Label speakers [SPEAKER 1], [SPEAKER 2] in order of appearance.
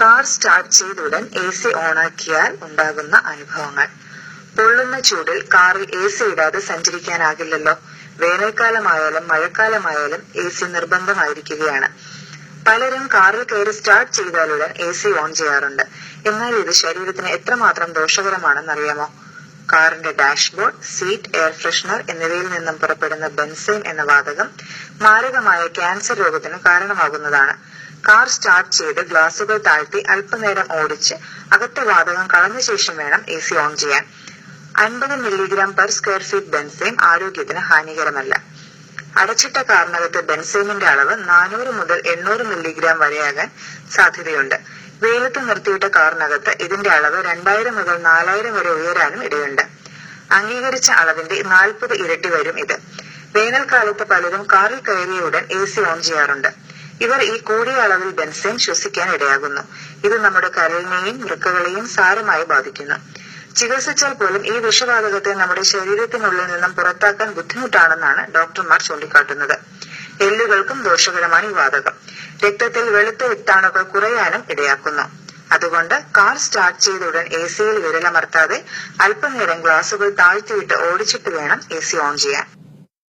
[SPEAKER 1] Car start ചെയ്ത ഉടൻ A C ഓണാക്കിയാൽ ഉണ്ടാകുന്ന അനുഭവങ്ങൾ. പൊള്ളുന്ന ചൂടിൽ കാറിൽ എ സി ഇടാതെ സഞ്ചരിക്കാനാകില്ലല്ലോ. വേനൽക്കാലമായാലും മഴക്കാലമായാലും എ സി നിർബന്ധമായിരിക്കുകയാണ്. പലരും കാറിൽ കയറി സ്റ്റാർട്ട് ചെയ്താലുടൻ എ സി ഓൺ ചെയ്യാറുണ്ട്. എന്നാൽ ഇത് ശരീരത്തിന് എത്രമാത്രം ദോഷകരമാണെന്നറിയാമോ? കാറിന്റെ ഡാഷ്ബോർഡ് സീറ്റ് എയർ ഫ്രഷ്നർ എന്നിവയിൽ നിന്നും പുറപ്പെടുന്ന ബെൻസൈൻ എന്ന വാതകം മാരകമായ ക്യാൻസർ രോഗത്തിന് കാരണമാകുന്നതാണ്. കാർ സ്റ്റാർട്ട് ചെയ്ത് ഗ്ലാസുകൾ താഴ്ത്തി അല്പനേരം ഓടിച്ച് അകത്തെ വാതകം കളഞ്ഞ ശേഷം വേണം എ സി ഓൺ ചെയ്യാൻ. അൻപത് milligram per square feet benzene ആരോഗ്യത്തിന് ഹാനികരമല്ല. അടച്ചിട്ട കാറിനകത്ത് ബെൻസൈനിന്റെ അളവ് നാനൂറ് മുതൽ എണ്ണൂറ് മില്ലിഗ്രാം വരെയാകാൻ സാധ്യതയുണ്ട്. വെയിലത്ത് നിർത്തിയിട്ട കാറിനകത്ത് ഇതിന്റെ അളവ് രണ്ടായിരം മുതൽ നാലായിരം വരെ ഉയരാനും ഇടയുണ്ട്. അംഗീകരിച്ച അളവിന്റെ നാൽപ്പത് ഇരട്ടി വരും ഇത്. വേനൽക്കാലത്ത് പലരും കാറിൽ കയറിയ ഉടൻ എ സി ഓൺ ചെയ്യാറുണ്ട്. ഇവർ ഈ കൂടിയ അളവിൽ ബെൻസൈൻ ശ്വസിക്കാൻ ഇടയാകുന്നു. ഇത് നമ്മുടെ കരളിനെയും വൃക്കകളെയും സാരമായി ബാധിക്കുന്നു. ചികിത്സിച്ചാൽ പോലും ഈ വിഷവാതകത്തെ നമ്മുടെ ശരീരത്തിനുള്ളിൽ നിന്നും പുറത്താക്കാൻ ബുദ്ധിമുട്ടാണെന്നാണ് ഡോക്ടർമാർ ചൂണ്ടിക്കാട്ടുന്നത്. എല്ലുകൾക്കും ദോഷകരമാണ് ഈ വാതകം. രക്തത്തിൽ വെളുത്ത വിത്താണുകൾ കുറയാനും ഇടയാക്കുന്നു. അതുകൊണ്ട് കാർ സ്റ്റാർട്ട് ചെയ്ത ഉടൻ എ സിയിൽ വിരലമർത്താതെ അല്പനേരം ഗ്ലാസുകൾ താഴ്ത്തിയിട്ട് ഓടിച്ചിട്ട് വേണം എ സി ഓൺ ചെയ്യാൻ.